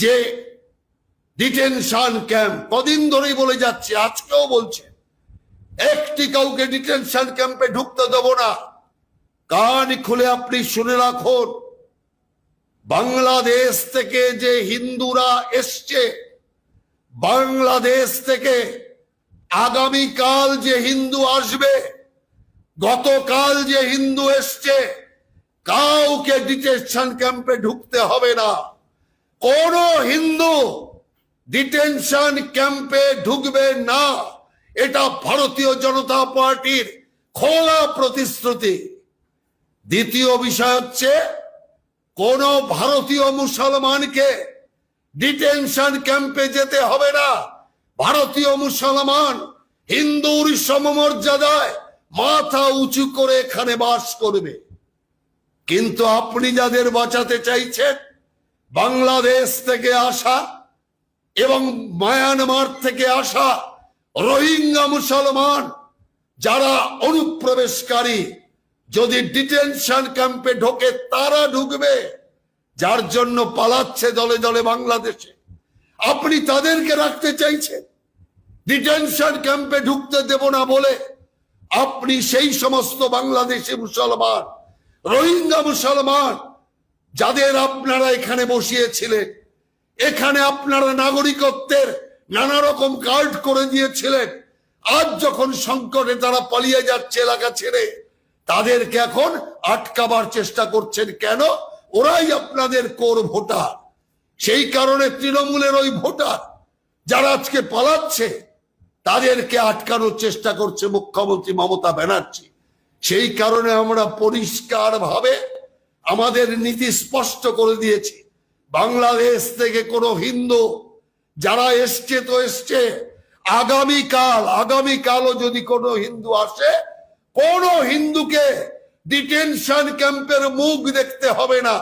যে detention camp, কদিন ধরেই বলে যাচ্ছে, আজকেও বলছে, একটি কাউকে ডিটেনশন ক্যাম্পে ঢুকতে দেব না। কান খুলে আপনি শুনে রাখুন, বাংলাদেশ থেকে যে হিন্দুরা এসছে, বাংলাদেশ থেকে আগামীকাল যে হিন্দু আসবে, গতকাল যে হিন্দু এসছে, কাউকে ডিটেনশন ক্যাম্পে ঢুকতে হবে না। কোন হিন্দু ডিটেনশন ক্যাম্পে ঢুকবে না। এটা ভারতীয় জনতা পার্টির খোলা প্রতিশ্রুতি। দ্বিতীয় বিষয় হচ্ছে, কোন ভারতীয় মুসলমানকে ডিটেনশন ক্যাম্পে যেতে হবে না। ভারতীয় মুসলমান হিন্দুর সমমর্যাদায় মাথা উঁচু করে এখানে বাস করবে। কিন্তু আপনি যাদের বাঁচাতে চাইছেন বাংলাদেশ থেকে আসা এবং মায়ানমার থেকে আসা রোহিঙ্গা মুসলমান যারা অনুপ্রবেশকারী, যদি ডিটেনশন ক্যাম্পে ঢোকে তারা ঢুকবে, যার জন্য পালাচ্ছে দলে দলে বাংলাদেশে। আপনি তাদেরকে রাখতে চাইছেন? ডিটেনশন ক্যাম্পে ঢুকতে দেব না বলে আপনি সেই সমস্ত বাংলাদেশি মুসলমান, রোহিঙ্গা মুসলমান যাদের আপনারা এখানে বসিয়েছিলেন এখানে আপনারা নাগরিকত্বের নানা রকম কার্ড করে দিয়েছিলেন আজ যখন সংকটে তারা পালিয়ে যাচ্ছে এলাকা ছেড়ে, তাদেরকে এখন আটকাবার চেষ্টা করছেন কেন? ওরাই আপনাদের কোর ভোটার। সেই কারণে তৃণমূলের ওই ভোটার যারা আজকে পালাচ্ছে, তাদেরকে আটকানোর চেষ্টা করছে মুখ্যমন্ত্রী মমতা ব্যানার্জি। সেই কারণে আমরা পরিষ্কার ভাবে আমাদের নীতি স্পষ্ট করে দিয়েছি। বাংলাদেশ থেকে কোনো হিন্দু যারা এসছে তো এসছে। আগামীকাল, আগামীকালও যদি কোনো হিন্দু আসে, কোন হিন্দুকে ডিটেনশন ক্যাম্পের মুখ দেখতে হবে না।